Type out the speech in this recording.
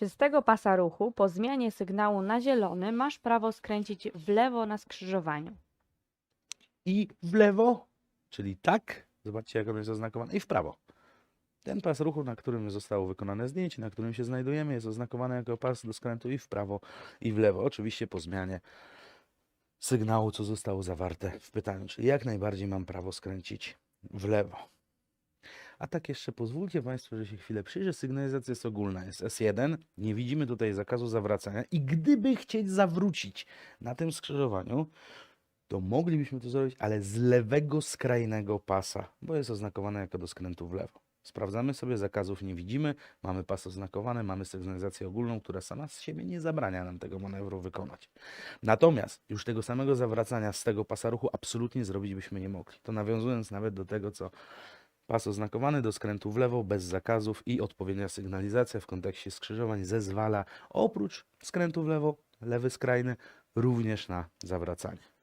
Czy z tego pasa ruchu po zmianie sygnału na zielony masz prawo skręcić w lewo na skrzyżowaniu? I w lewo, czyli tak, zobaczcie jak on jest oznakowany, i w prawo. Ten pas ruchu, na którym zostało wykonane zdjęcie, na którym się znajdujemy, jest oznakowany jako pas do skrętu i w prawo, i w lewo. Oczywiście po zmianie sygnału, co zostało zawarte w pytaniu, czyli jak najbardziej mam prawo skręcić w lewo. A tak jeszcze pozwólcie Państwo, że się chwilę przyjrzę. Sygnalizacja jest ogólna, jest S1. Nie widzimy tutaj zakazu zawracania i gdyby chcieć zawrócić na tym skrzyżowaniu, to moglibyśmy to zrobić, ale z lewego skrajnego pasa, bo jest oznakowane jako do skrętu w lewo. Sprawdzamy sobie, zakazów nie widzimy, mamy pas oznakowany, mamy sygnalizację ogólną, która sama z siebie nie zabrania nam tego manewru wykonać. Natomiast już tego samego zawracania z tego pasa ruchu absolutnie zrobić byśmy nie mogli. To nawiązując nawet do tego, co pas oznakowany do skrętu w lewo, bez zakazów i odpowiednia sygnalizacja w kontekście skrzyżowań zezwala oprócz skrętu w lewo, lewy skrajny, również na zawracanie.